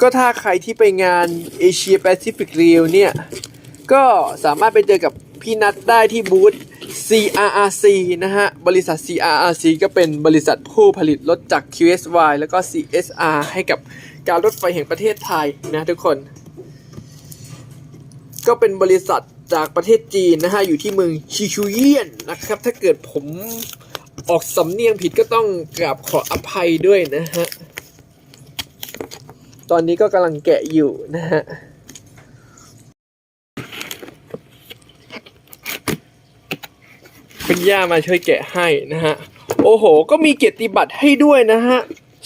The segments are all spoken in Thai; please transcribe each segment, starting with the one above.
ก็ถ้าใครที่ไปงานเอเชียแปซิฟิกเรียวเนี่ย ก็สามารถไปเจอกับพี่นัทได้ที่บูธ CRRC นะฮะ บริษัท CRRC ก็เป็นบริษัทผู้ผลิตรถจาก QSY แล้วก็ CSR ให้กับการรถไฟแห่งประเทศไทยนะทุกคน ก็เป็นบริษัทจากประเทศจีนนะฮะ อยู่ที่เมืองชิชูเยียนนะครับ ถ้าเกิดผมออกสำเนียงผิดก็ต้องกราบขออภัยด้วยนะฮะ ตอนนี้ก็กำลังแกะอยู่นะฮะคุณย่ามาช่วยแกะให้นะฮะ โอ้โห ก็มีเกียรติบัตรให้ด้วยนะฮะ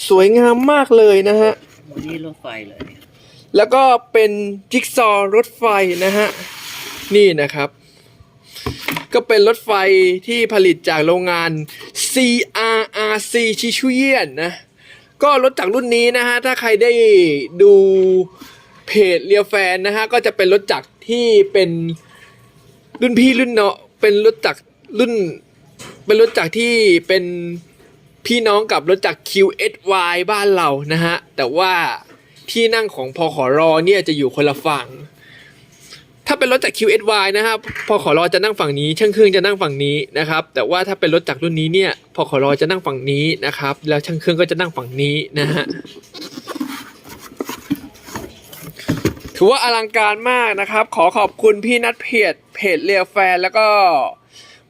สวยงามมากเลยนะฮะวันนี้รถไฟเลย แล้วก็เป็นจิ๊กซอว์รถไฟนะฮะ นี่นะครับ ก็เป็นรถไฟที่ผลิตจากโรงงาน CRRC ชิชุเยียนนะ ก็รถจากรุ่นนี้นะฮะ ถ้าใครได้ดูเพจเรียวแฟนนะฮะ ก็จะเป็นรถจักรที่เป็นรุ่นพี่รุ่นเนาะเป็นรถจักรรุ่น เป็นรถจักรที่เป็นพี่น้องกับรถจักร QSY บ้านเรานะฮะ แต่ว่าที่นั่งของพอขอรอเนี่ยจะอยู่คนละฝั่ง ถ้าเป็นรถจาก QSY นะครับ พอขอรอจะนั่งฝั่งนี้ ช่างเครื่องจะนั่งฝั่งนี้นะครับ แต่ว่าถ้าเป็นรถจากรุ่นนี้เนี่ย พอขอรอจะนั่งฝั่งนี้นะครับ แล้วช่างเครื่องก็จะนั่งฝั่งนี้นะฮะ ถือว่าอลังการมากนะครับ ขอขอบคุณพี่นัทเพจ เพจเรียแฟนแล้วก็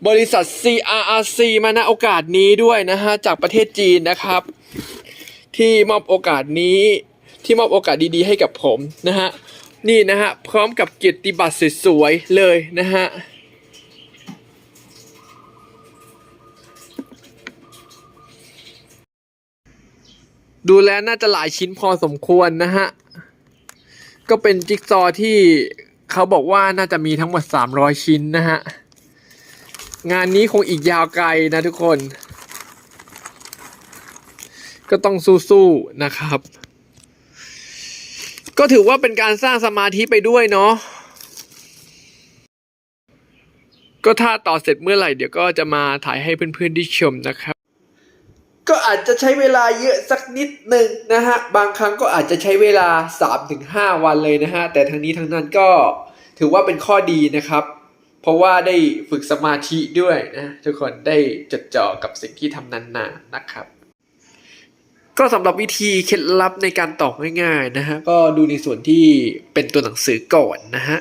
บริษัท CRRC มาณโอกาสนี้ด้วยนะฮะ จากประเทศจีนนะครับ ที่มอบโอกาสนี้ ที่มอบโอกาสดีๆ ให้กับผมนะฮะ นี่นะฮะ พร้อมกับเกียรติบัตรสวยๆเลยนะฮะดูแล้วน่าจะหลายชิ้นพอสมควรนะฮะ ก็เป็นจิ๊กซอที่เขาบอกว่าน่าจะมีทั้งหมด 300 ชิ้นนะฮะ งานนี้คงอีกยาวไกลนะทุกคน ก็ต้องสู้ๆนะครับ ก็ถือว่าเป็นการสร้างสมาธิไปด้วยเนาะก็ถ้าต่อเสร็จเมื่อไหร่เดี๋ยวก็จะมาถ่ายให้เพื่อนๆได้ชมนะครับ ก็อาจจะใช้เวลาเยอะสักนิดหนึ่งนะฮะ บางครั้งก็อาจจะใช้เวลา 3-5 วันเลยนะฮะ แต่ทั้งนี้ทั้งนั้นก็ถือว่าเป็นข้อดีนะครับ เพราะว่าได้ฝึกสมาธิด้วยนะ ทุกคนได้จดจ่อกับสิ่งที่ทำนานๆนะครับ ก็สำหรับวิธีเคล็ดลับในการตอกง่ายๆนะฮะก็ดูในส่วนที่เป็นตัวหนังสือก่อนนะฮะ